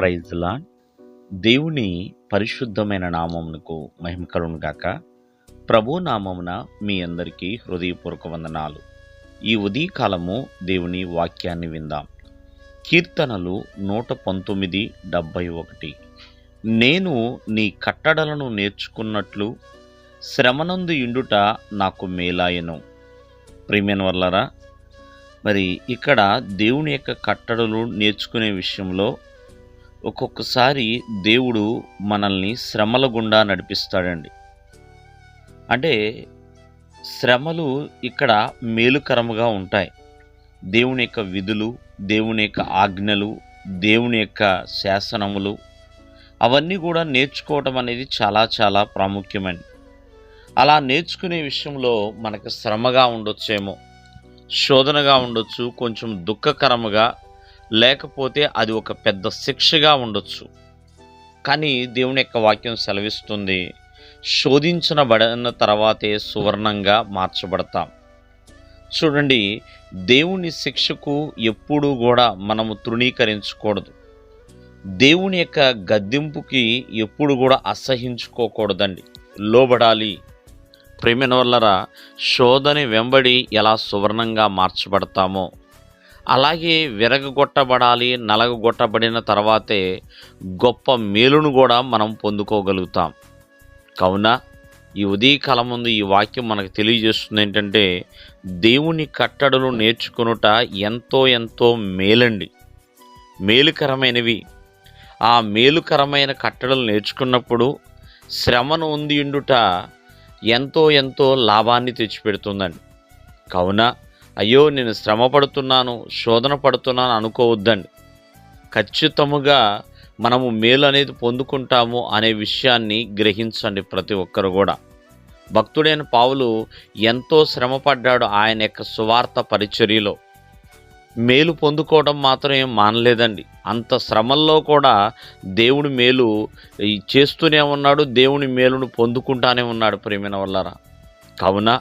ప్రైజ్లా దేవుని పరిశుద్ధమైన నామమునకు మహిమ కలుగును గాక. ప్రభు నామమున మీ అందరికీ హృదయపూర్వక వందనాలు. ఈ ఉదయకాలము దేవుని వాక్యాన్ని విందాం. కీర్తనలు నూట పంతొమ్మిది డెబ్భై ఒకటి. నేను నీ కట్టడలను నేర్చుకున్నట్లు శ్రమనందు ఇండుట నాకు మేలాయను. ప్రియమైన వల్లరా మరి ఇక్కడ దేవుని యొక్క కట్టడలు నేర్చుకునే విషయంలో ఒక్కొక్కసారి దేవుడు మనల్ని శ్రమల గుండా నడిపిస్తాడండి. అంటే శ్రమలు ఇక్కడ మేలుకరముగా ఉంటాయి. దేవుని యొక్క విధులు దేవుని యొక్క ఆజ్ఞలు దేవుని యొక్క శాసనములు అవన్నీ కూడా నేర్చుకోవటం అనేది చాలా చాలా ప్రాముఖ్యమైనది అలా నేర్చుకునే విషయంలో మనకు శ్రమగా ఉండొచ్చేమో శోధనగా ఉండొచ్చు కొంచెం దుఃఖకరముగా లేకపోతే అది ఒక పెద్ద శిక్షగా ఉండొచ్చు. కానీ దేవుని యొక్క వాక్యం సెలవిస్తుంది శోధించబడిన తర్వాతే సువర్ణంగా మార్చబడతాం. చూడండి దేవుని శిక్షకు ఎప్పుడూ కూడా మనము తృణీకరించకూడదు. దేవుని యొక్క గద్దింపుకి ఎప్పుడు కూడా అసహించుకోకూడదండి. లోబడాలి. ప్రేమిన వల్లరా శోధని వెంబడి ఎలా సువర్ణంగా మార్చబడతామో అలాగే విరగగొట్టబడాలి నలగగొట్టబడిన తర్వాతే గొప్ప మేలును కూడా మనం పొందుకోగలుగుతాం. కావున ఈ ఉదయకాలం ముందు ఈ వాక్యం మనకు తెలియజేస్తుంది ఏంటంటే దేవుని కట్టడలు నేర్చుకునుట ఎంతో ఎంతో మేలండి. మేలుకరమైనవి. ఆ మేలుకరమైన కట్టడలు నేర్చుకున్నప్పుడు శ్రమను ఉంది ఎండుట ఎంతో ఎంతో లాభాన్ని తెచ్చిపెడుతుందండి. కావున అయ్యో నేను శ్రమ పడుతున్నాను శోధన పడుతున్నాను అనుకోవద్దండి. ఖచ్చితముగా మనము మేలు అనేది పొందుకుంటాము అనే విషయాన్ని గ్రహించండి ప్రతి ఒక్కరు కూడా. భక్తుడైన పావులు ఎంతో శ్రమ పడ్డాడు ఆయన యొక్క సువార్త పరిచర్యలో. మేలు పొందుకోవడం మాత్రం ఏం మానలేదండి. అంత శ్రమల్లో కూడా దేవుడి మేలు చేస్తూనే ఉన్నాడు దేవుని మేలును పొందుకుంటానే ఉన్నాడు ప్రేమైన వల్లరా. కావున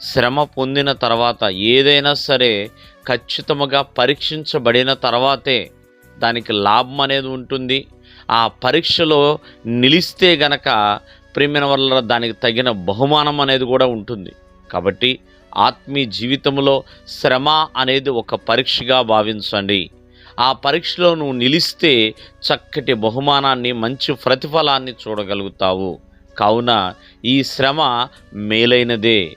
శ్రమ పొందిన తర్వాత ఏదైనా సరే ఖచ్చితముగా పరీక్షించబడిన తర్వాతే దానికి లాభం అనేది ఉంటుంది. ఆ పరీక్షలో నిలిస్తే గనక ప్రేమిన వల్ల దానికి తగిన బహుమానం అనేది కూడా ఉంటుంది. కాబట్టి ఆత్మీయ జీవితంలో శ్రమ అనేది ఒక పరీక్షగా భావించండి. ఆ పరీక్షలో నువ్వు నిలిస్తే చక్కటి బహుమానాన్ని మంచి ప్రతిఫలాన్ని చూడగలుగుతావు. కావున ఈ శ్రమ మేలైనదే.